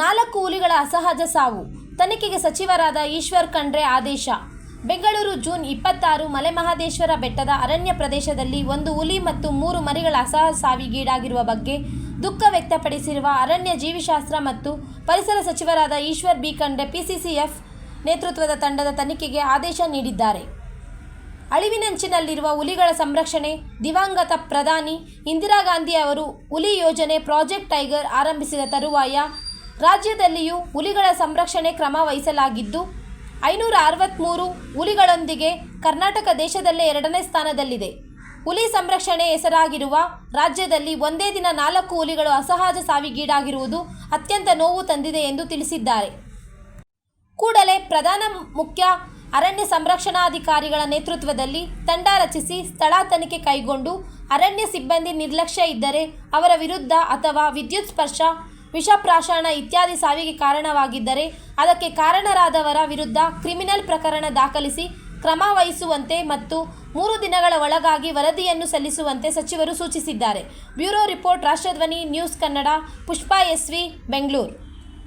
ನಾಲ್ಕು ಹುಲಿಗಳ ಅಸಹಜ ಸಾವು. ತನಿಖೆಗೆ ಸಚಿವರಾದ ಈಶ್ವರ್ ಖಂಡ್ರೆ ಆದೇಶ. ಬೆಂಗಳೂರು ಜೂನ್ ಇಪ್ಪತ್ತಾರು ಮಲೆಮಹದೇಶ್ವರ ಬೆಟ್ಟದ ಅರಣ್ಯ ಪ್ರದೇಶದಲ್ಲಿ ಒಂದು ಹುಲಿ ಮತ್ತು ಮೂರು ಮರಿಗಳ ಅಸಹಜ ಸಾವಿಗೀಡಾಗಿರುವ ಬಗ್ಗೆ ದುಃಖ ವ್ಯಕ್ತಪಡಿಸಿರುವ ಅರಣ್ಯ ಜೀವಿಶಾಸ್ತ್ರ ಮತ್ತು ಪರಿಸರ ಸಚಿವರಾದ ಈಶ್ವರ್ ಬಿ ಖಂಡ್ರೆ ಪಿಸಿಸಿಎಫ್ ನೇತೃತ್ವದ ತಂಡದ ತನಿಖೆಗೆ ಆದೇಶ ನೀಡಿದ್ದಾರೆ. ಅಳಿವಿನಂಚಿನಲ್ಲಿರುವ ಹುಲಿಗಳ ಸಂರಕ್ಷಣೆ, ದಿವಂಗತ ಪ್ರಧಾನಿ ಇಂದಿರಾ ಗಾಂಧಿ ಅವರು ಹುಲಿ ಯೋಜನೆ ಪ್ರಾಜೆಕ್ಟ್ ಟೈಗರ್ ಆರಂಭಿಸಿದ ತರುವಾಯ ರಾಜ್ಯದಲ್ಲಿಯೂ ಹುಲಿಗಳ ಸಂರಕ್ಷಣೆ ಕ್ರಮ ವಹಿಸಲಾಗಿದ್ದು, ಐನೂರ ಅರವತ್ತ್ಮೂರು ಹುಲಿಗಳೊಂದಿಗೆ ಕರ್ನಾಟಕ ದೇಶದಲ್ಲೇ ಎರಡನೇ ಸ್ಥಾನದಲ್ಲಿದೆ. ಹುಲಿ ಸಂರಕ್ಷಣೆ ಹೆಸರಾಗಿರುವ ರಾಜ್ಯದಲ್ಲಿ ಒಂದೇ ದಿನ ನಾಲ್ಕು ಹುಲಿಗಳು ಅಸಹಜ ಸಾವಿಗೀಡಾಗಿರುವುದು ಅತ್ಯಂತ ನೋವು ತಂದಿದೆ ಎಂದು ತಿಳಿಸಿದ್ದಾರೆ. ಕೂಡಲೇ ಪ್ರಧಾನ ಮುಖ್ಯ ಅರಣ್ಯ ಸಂರಕ್ಷಣಾಧಿಕಾರಿಗಳ ನೇತೃತ್ವದಲ್ಲಿ ತಂಡ ರಚಿಸಿ ಸ್ಥಳ ತನಿಖೆ ಕೈಗೊಂಡು ಅರಣ್ಯ ಸಿಬ್ಬಂದಿ ನಿರ್ಲಕ್ಷ್ಯ ಇದ್ದರೆ ಅವರ ವಿರುದ್ಧ ಅಥವಾ ವಿದ್ಯುತ್ ಸ್ಪರ್ಶ ವಿಷಪ್ರಾಶನ ಇತ್ಯಾದಿ ಸಾವಿಗೆ ಕಾರಣವಾಗಿದ್ದರೆ ಅದಕ್ಕೆ ಕಾರಣರಾದವರ ವಿರುದ್ಧ ಕ್ರಿಮಿನಲ್ ಪ್ರಕರಣ ದಾಖಲಿಸಿ ಕ್ರಮ ವಹಿಸುವಂತೆ ಮತ್ತು ಮೂರು ದಿನಗಳ ಒಳಗಾಗಿ ವರದಿಯನ್ನು ಸಲ್ಲಿಸುವಂತೆ ಸಚಿವರು ಸೂಚಿಸಿದ್ದಾರೆ. Bureau report Rashtradhwani news Kannada, Pushpa SV, Bengaluru.